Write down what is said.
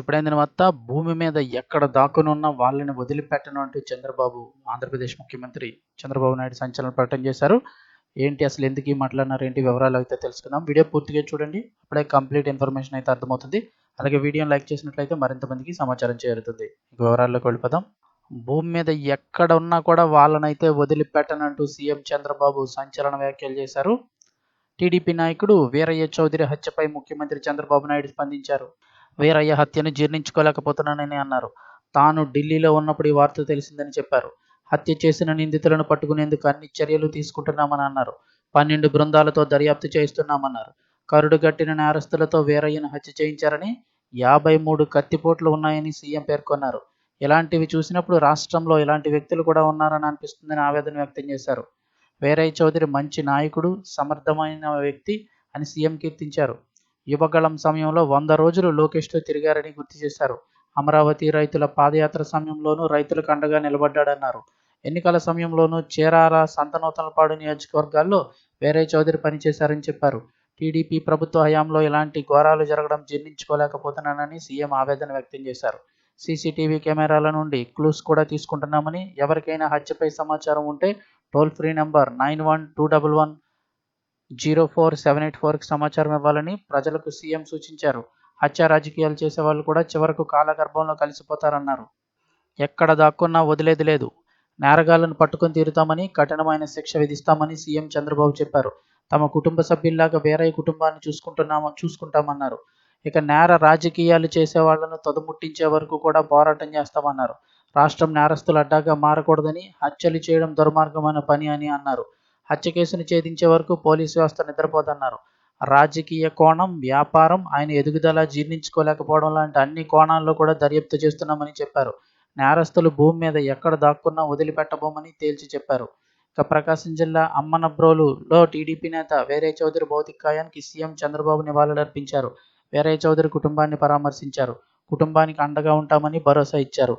ఇప్పుడైన తర్వాత భూమి మీద ఎక్కడ దాక్కునున్న వాళ్ళని వదిలిపెట్టను అంటూ చంద్రబాబు ఆంధ్రప్రదేశ్ ముఖ్యమంత్రి చంద్రబాబు నాయుడు సంచలన ప్రకటన చేశారు. ఏంటి అసలు ఎందుకు ఈ మాట్లాడినారు? ఏంటి వివరాలు అయితే తెలుసుకుందాం. వీడియో పూర్తిగా చూడండి. అప్పుడే కంప్లీట్ ఇన్ఫర్మేషన్ అయితే అర్థమవుతుంది. అలాగే వీడియోని లైక్ చేసినట్లయితే మరింత మందికి సమాచారం చేరుతుంది. ఇక వివరాల్లోకి వెళ్ళిపోదాం. భూమి మీద ఎక్కడ ఉన్నా కూడా వాళ్ళనైతే వదిలిపెట్టనంటూ సీఎం చంద్రబాబు సంచలన వ్యాఖ్యలు చేశారు. టీడీపీ నాయకుడు వీరయ్య చౌదరి హత్యపై ముఖ్యమంత్రి చంద్రబాబు నాయుడు స్పందించారు. వీరయ్య హత్యను జీర్ణించుకోలేకపోతున్నానని అన్నారు. తాను ఢిల్లీలో ఉన్నప్పుడు ఈ వార్త తెలిసిందని చెప్పారు. హత్య చేసిన నిందితులను పట్టుకునేందుకు అన్ని చర్యలు తీసుకుంటున్నామని అన్నారు. పన్నెండు బృందాలతో దర్యాప్తు చేయిస్తున్నామన్నారు. కరుడు గట్టిన నేరస్తులతో వీరయ్యను హత్య చేయించారని యాభై మూడు కత్తిపోట్లు ఉన్నాయని సీఎం పేర్కొన్నారు. ఇలాంటివి చూసినప్పుడు రాష్ట్రంలో ఇలాంటి వ్యక్తులు కూడా ఉన్నారని అనిపిస్తుందని ఆవేదన వ్యక్తం చేశారు. వీరయ్య చౌదరి మంచి నాయకుడు సమర్థమైన వ్యక్తి అని సీఎం కీర్తించారు. యువగళం సమయంలో వంద రోజులు లోకేష్తో తిరిగారని గుర్తు చేశారు. అమరావతి రైతుల పాదయాత్ర సమయంలోనూ రైతులకు అండగా నిలబడ్డాడన్నారు. ఎన్నికల సమయంలోనూ చేరార సంతనూతలపాడు నియోజకవర్గాల్లో వేరే చౌదరి పనిచేశారని చెప్పారు. టీడీపీ ప్రభుత్వ హయాంలో ఇలాంటి ఘోరాలు జరగడం జీర్ణించుకోలేకపోతున్నానని సీఎం ఆవేదన వ్యక్తం చేశారు. సీసీటీవీ కెమెరాల నుండి క్లూస్ కూడా తీసుకుంటున్నామని ఎవరికైనా హత్యపై సమాచారం ఉంటే toll free number nine one two double one zero four seven eight ఫోర్కి సమాచారం ఇవ్వాలని ప్రజలకు సీఎం సూచించారు. హత్య రాజకీయాలు చేసే వాళ్ళు కూడా చివరకు కాలగర్భంలో కలిసిపోతారన్నారు. ఎక్కడ దాక్కున్నా వదిలేది లేదు. నేరగాళ్ళను పట్టుకొని తీరుతామని కఠినమైన శిక్ష విధిస్తామని సీఎం చంద్రబాబు చెప్పారు. తమ కుటుంబ సభ్యుల్లాగా వేరే కుటుంబాన్ని చూసుకుంటున్నాము చూసుకుంటామన్నారు. ఇక నేర రాజకీయాలు చేసే వాళ్ళను తదుముట్టించే వరకు కూడా పోరాటం చేస్తామన్నారు. రాష్ట్రం నేరస్తులు అడ్డాగా మారకూడదని హత్యలు చేయడం దుర్మార్గమైన పని అని అన్నారు. హత్య కేసును ఛేదించే వరకు పోలీసు వ్యవస్థ నిద్రపోతున్నారు రాజకీయ కోణం వ్యాపారం ఆయన ఎదుగుదల జీర్ణించుకోలేకపోవడం లాంటి అన్ని కోణాల్లో కూడా దర్యాప్తు చేస్తున్నామని చెప్పారు. నేరస్తులు భూమి మీద ఎక్కడ దాక్కున్నా వదిలిపెట్టబోమని తేల్చి చెప్పారు. ఇక ప్రకాశం జిల్లా అమ్మనబ్రోలులో టీడీపీ నేత వేరే చౌదరి భౌతికాయానికి సీఎం చంద్రబాబు నివాళులర్పించారు వేరే చౌదరి కుటుంబాన్ని పరామర్శించారు. కుటుంబానికి అండగా ఉంటామని భరోసా ఇచ్చారు.